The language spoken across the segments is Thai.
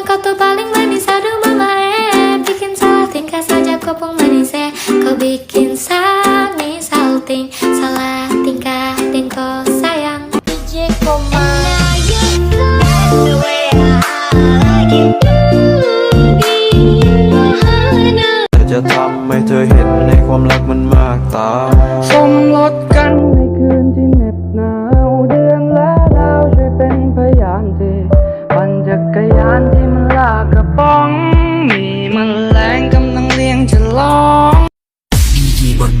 bilang kau tuh paling manis Aduh mama eh Bikin salah tingkah saja kau pun manis eh Kau bikin salting salting Salah tingkah dan kau sayang DJ Koma The way I like it แต่จะทำให้เธอเห็นในความรักมันมากตา dan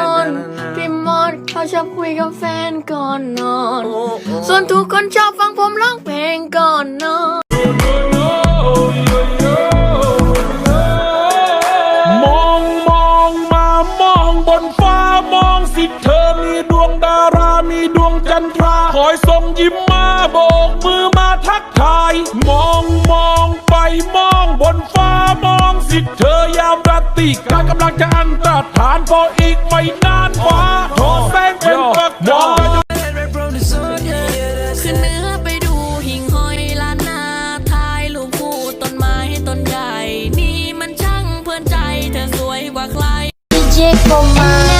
พี่มอนเขาชอบคุยกับแฟนก่อนนอน ส่วนทุกคนชอบฟังผมร้องเพลงก่อนนอน มองมองมามองบนฟ้ามองสิเธอมีดวงดารามีดวงจันทราคอยส่งยิ้มมาโบกมือมาทักทาย มองมองไปมองบนฟ้ามอง สิเธอยามราตรีการกำลังจะอันตรฐานพออีกไม่นานฟ้าโทอแสงเป็นประกายขึ้นเหนื้อไปดูหิ่งห้อยล้านนาถ่ายรูปคู่ต้นไม้ต้นใหญ่ นี่มันช่างเพื่อนใจเธอสวยกว่าใคร DJ Koma